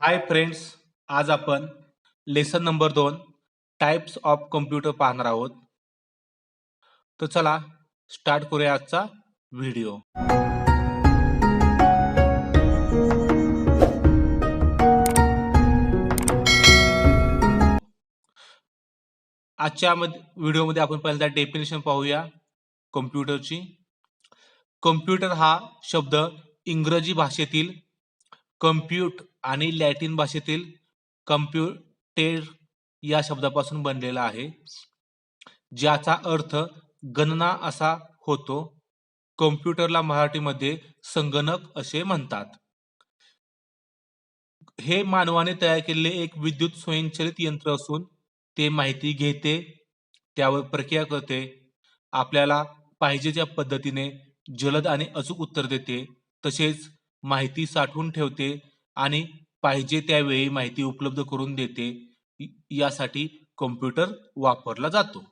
हाय friends आज आपण lesson number दोन टाईप्स ऑफ कम्प्युटर पाहणार आहोत. तर चला स्टार्ट करूया आजचा व्हिडिओ आजच्या व्हिडिओमध्ये आपण पहिल्यांदा डेफिनेशन पाहूया कम्प्युटरची कम्प्युटर हा शब्द इंग्रजी भाषेतील कम्प्यूट आणि लॅटिन भाषेतील कम्प्युटेर या शब्दापासून बनलेला आहे ज्याचा अर्थ गणना असा होतो कम्प्युटरला मराठीमध्ये संगणक असे म्हणतात. हे मानवाने तयार केलेले एक विद्युत स्वयंचलित यंत्र असून ते माहिती घेते त्यावर प्रक्रिया करते आपल्याला पाहिजे त्या पद्धतीने जलद आणि अचूक उत्तर देते तसेच माहिती साठवून ठेवते आणि पाहिजे त्यावेळी माहिती उपलब्ध करून देते. यासाठी कम्प्युटर वापरला जातो.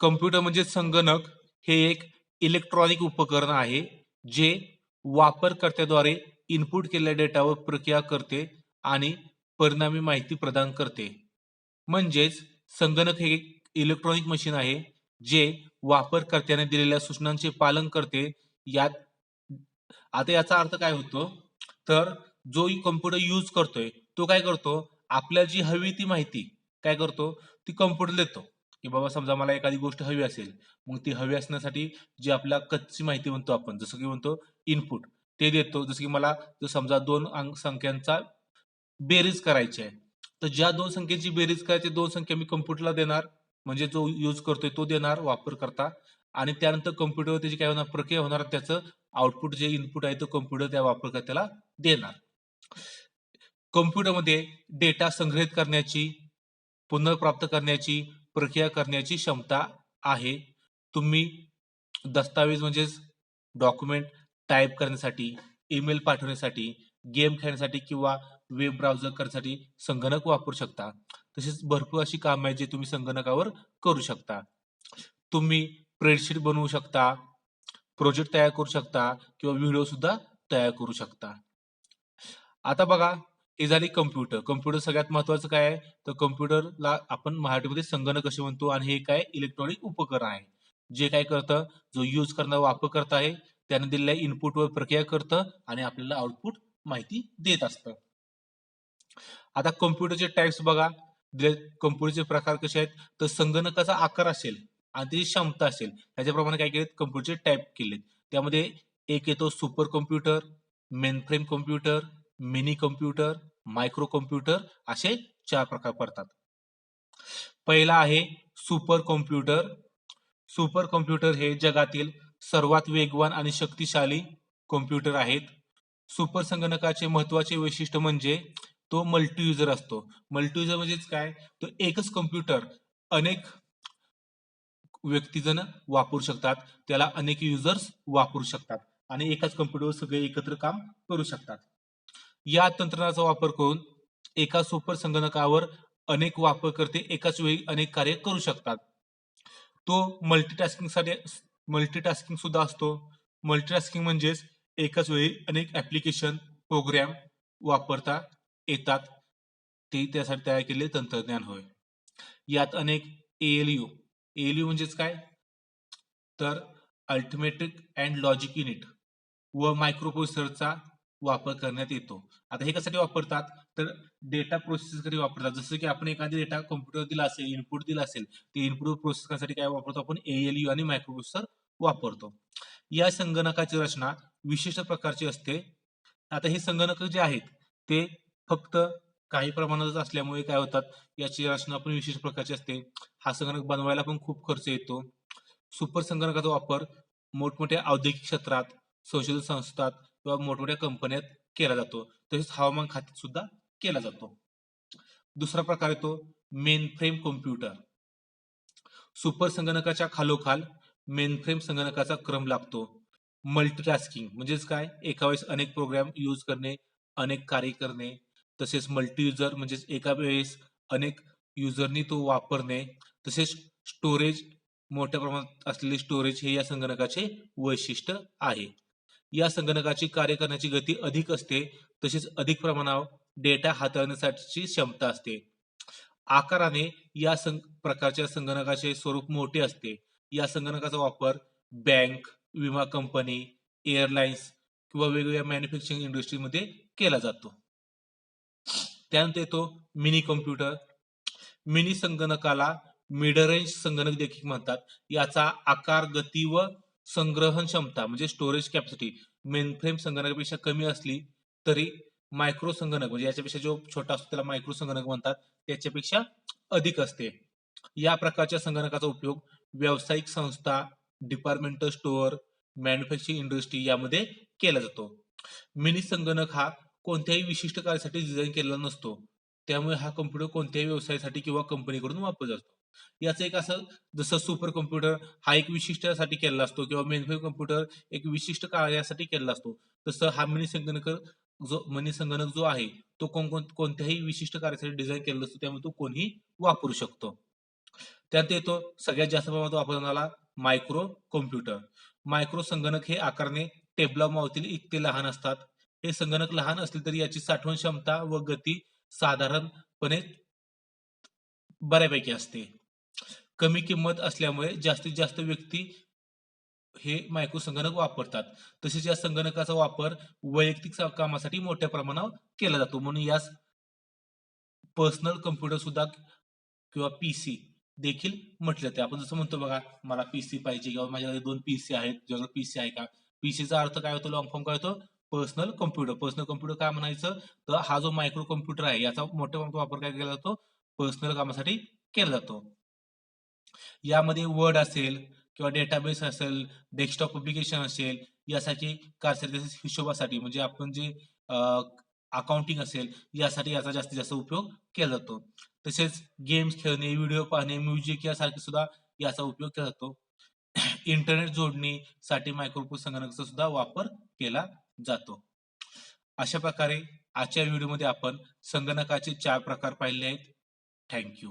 कम्प्युटर म्हणजे संगणक हे एक इलेक्ट्रॉनिक उपकरण आहे जे वापरकर्त्याद्वारे इनपुट केलेल्या डेटावर प्रक्रिया करते आणि परिणामी माहिती प्रदान करते. म्हणजेच संगणक हे एक इलेक्ट्रॉनिक मशीन आहे जे वापरकर्त्याने दिलेल्या सूचनांचे पालन करते. यात आता याचा अर्थ काय होतो? तर जो कम्प्युटर यूज करतोय तो काय करतो? आपल्याला जी हवी ती माहिती काय करतो? ती कम्प्युटर देतो. की बाबा समजा मला एखादी गोष्ट हवी असेल मग ती हवी असण्यासाठी जी आपल्या कच्ची माहिती म्हणतो आपण जसं की म्हणतो इनपुट ते देतो. जसं की मला जर समजा दोन अंक संख्यांचा बेरीज करायची आहे तर ज्या दोन संख्येची बेरीज करायची दोन संख्या मी कम्प्युटरला देणार म्हणजे जो यूज करतोय तो देणार वापर करता आणि त्यानंतर कम्प्युटरवर त्याची काय होणार प्रक्रिया होणार त्याचं आउटपुट जे इनपुट आहे तो कम्प्युटर त्या वापरकर्त्याला देणार. कम्प्युटरमध्ये डेटा संग्रहित करण्याची पुनर्प्राप्त करण्याची प्रक्रिया करण्याची क्षमता आहे. तुम्ही दस्तावेज म्हणजेच डॉक्युमेंट टाईप करण्यासाठी ईमेल पाठवण्यासाठी गेम खेळण्यासाठी किंवा वेब ब्राउझर करण्यासाठी संगणक वापरू शकता. तसेच भरपूर अशी कामं आहेत जे तुम्ही संगणकावर करू शकता. तुम्ही स्प्रेडशीट बनवू शकता प्रोजेक्ट तयार करू शकता किंवा व्हिडिओ सुद्धा तयार करू शकता. आता बघा हे झाली कम्प्युटर कम्प्युटर सगळ्यात महत्वाचं काय आहे? तर कम्प्युटरला आपण मराठीमध्ये संगणक असे म्हणतो आणि हे काय इलेक्ट्रॉनिक उपकरण आहे. जे काय करतं? जो यूज करणारा वापरकर्ता आहे त्याने दिलेल्या इनपुटवर प्रक्रिया करतं आणि आपल्याला आउटपुट माहिती देत असतं. आता कम्प्युटरचे टाईप्स बघा. कम्प्युटरचे प्रकार कसे आहेत? तर संगणकाचा आकार असेल आणि त्याची क्षमता असेल. त्याच्याप्रमाणे काय केलेत? कम्प्युटरचे टाईप केलेत. त्यामध्ये एक येतो super computer mainframe computer mini computer micro computer असे चार प्रकार पडतात. पहिला आहे सुपर कॉम्प्युटर. सुपर कॉम्प्युटर हे जगातील सर्वात वेगवान आणि शक्तिशाली कॉम्प्युटर आहेत. सुपर संगणकाचे महत्त्वाचे वैशिष्ट्य म्हणजे तो मल्टी युजर असतो. मल्टी युजर म्हणजेच काय? तो एकच कॉम्प्युटर अनेक व्यक्तीजण वापरू शकतात. त्याला अनेक युजर्स वापरू शकतात. आणि एकाच कम्प्युटरवर सगळे एकत्र काम करू शकतात. या तंत्रज्ञानाचा वापर करून एका सुपर संगणकावर अनेक वापरकर्ते एकाच वेळी अनेक कार्य करू शकतात. तो मल्टीटास्किंगसाठी मल्टीटास्किंग सुद्धा असतो. मल्टीटास्किंग म्हणजेच एकाच वेळी अनेक ऍप्लिकेशन प्रोग्राम वापरता येतात. ते त्यासाठी तयार केलेले तंत्रज्ञान होय. यात अनेक एएलयू एएलयू म्हणजेच काय? तर अल्टिमेटिक अँड लॉजिक युनिट व मायक्रोप्रोसेसरचा वापर करण्यात येतो. आता हे कशासाठी वापरतात? तर डेटा प्रोसेससाठी वापरतात. जसं की आपण एखादी डेटा कम्प्युटर दिला असेल इनपुट दिला असेल ते इनपुट प्रोसेस करण्यासाठी काय वापरतो? आपण एएलयू आणि मायक्रोप्रोसेसर वापरतो. या संगणकाची रचना विशिष्ट प्रकारची असते. आता हे संगणक जे आहेत ते फक्त काही प्रमाणातच असल्यामुळे काय होतात? याची रचना पण विशिष्ट प्रकारची असते. हा संगणक बनवायला पण खूप खर्च येतो. सुपर संगणकाचा वापर मोठमोठ्या औद्योगिक क्षेत्रात संशोधन संस्थात किंवा मोठमोठ्या कंपन्यात केला जातो. तसेच हवामान खात्यात सुद्धा केला जातो. दुसरा प्रकार येतो मेन फ्रेम कॉम्प्युटर सुपर संगणकाच्या खालोखाल मेन फ्रेम संगणकाचा क्रम लागतो. मल्टीटास्किंग म्हणजेच काय? एका वेळेस अनेक प्रोग्राम यूज करणे अनेक कार्य करणे तसेच मल्टी युजर म्हणजेच एका वेळेस अनेक युजरनी तो वापरणे तसेच स्टोरेज मोठ्या प्रमाणात असलेले स्टोरेज हे या संगणकाचे वैशिष्ट्य आहे. या संगणकाची कार्य करण्याची गती अधिक असते तसेच अधिक प्रमाणावर डेटा हाताळण्यासाठीची क्षमता असते. आकाराने या संग प्रकारच्या संगणकाचे स्वरूप मोठे असते. या संगणकाचा वापर बँक विमा कंपनी एअरलाइन्स किंवा वेगवेगळ्या मॅन्युफॅक्चरिंग इंडस्ट्रीमध्ये केला जातो. त्यानंतर येतो मिनी कम्प्युटर मिनी संगणकाला मिड रेंज संगणक देखील म्हणतात. याचा आकार गती व संग्रहण क्षमता म्हणजे स्टोरेज कॅपॅसिटी मेनफ्रेम संगणकापेक्षा कमी असली तरी मायक्रो संगणक म्हणजे याच्यापेक्षा जो छोटा असतो त्याला मायक्रो संगणक म्हणतात त्याच्यापेक्षा अधिक असते. या प्रकारच्या संगणकाचा उपयोग व्यावसायिक संस्था डिपार्टमेंटल स्टोअर मॅन्युफॅक्चरिंग इंडस्ट्री यामध्ये केला जातो. मिनी संगणक हा कोणत्याही विशिष्ट कार्यासाठी डिझाईन केलेला नसतो. त्यामुळे हा कम्प्युटर कोणत्याही व्यवसायासाठी किंवा कंपनीकडून वापरला जातो. याचं एक असं जसं सुपर कम्प्युटर हा एक विशिष्टसाठी केलेला असतो किंवा मेनफ्रेम कम्प्युटर म्हणजे एक विशिष्ट कार्यासाठी केलेला असतो. तसं हा मनी संगणक जो मनी संगणक जो आहे तो कोण कोणत्याही विशिष्ट कार्यासाठी डिझाईन केलेला असतो त्यामुळे तो कोणीही वापरू शकतो. त्यात येतो सगळ्यात जास्त प्रमाणात वापरणारा मायक्रो कॉम्प्युटर मायक्रो संगणक हे आकारने टेबला मावतील इतके लहान असतात. हे संगणक लहान असले तरी याची साठवण क्षमता व गती साधारणपणे बऱ्यापैकी असते. कमी किंमत असल्यामुळे जास्तीत जास्त व्यक्ती हे मायक्रो संगणक वापरतात. तसेच या संगणकाचा वापर वैयक्तिक कामासाठी मोठ्या प्रमाणावर केला जातो. म्हणून यास पर्सनल कम्प्युटर सुद्धा किंवा पीसी देखील म्हटलं जाते. आपण जसं म्हणतो बघा मला पीसी पाहिजे किंवा माझ्याकडे दोन पीसी आहेत तुझ्याकडे पीसी आहे का? पीसीचा अर्थ काय होतो? लॉंग फॉर्म काय होतो? Personal computer. पर्सनल कम्प्युटर काय म्हणायचं? तर हा जो मायक्रो कम्प्युटर आहे याचा मोठ्या प्रमाणात वापर काय केला जातो? पर्सनल कामासाठी केला जातो. यामध्ये वर्ड असेल किंवा डेटाबेस असेल डेस्कटॉप अप्लिकेशन असेल यासाठी कारसर्विसेस हिशोबासाठी म्हणजे आपण जे अकाउंटिंग असेल यासाठी याचा जास्तीत जास्त उपयोग केला जातो. तसेच गेम्स खेळणे व्हिडिओ पाहणे म्युझिक यासारखे सुद्धा याचा उपयोग केला जातो. इंटरनेट जोडणीसाठी मायक्रो संगणकाचा सुद्धा वापर केला जातो. अशा प्रकारे आजच्या व्हिडिओमध्ये आपण संगणकाचे चार प्रकार पाहिले आहेत. थँक्यू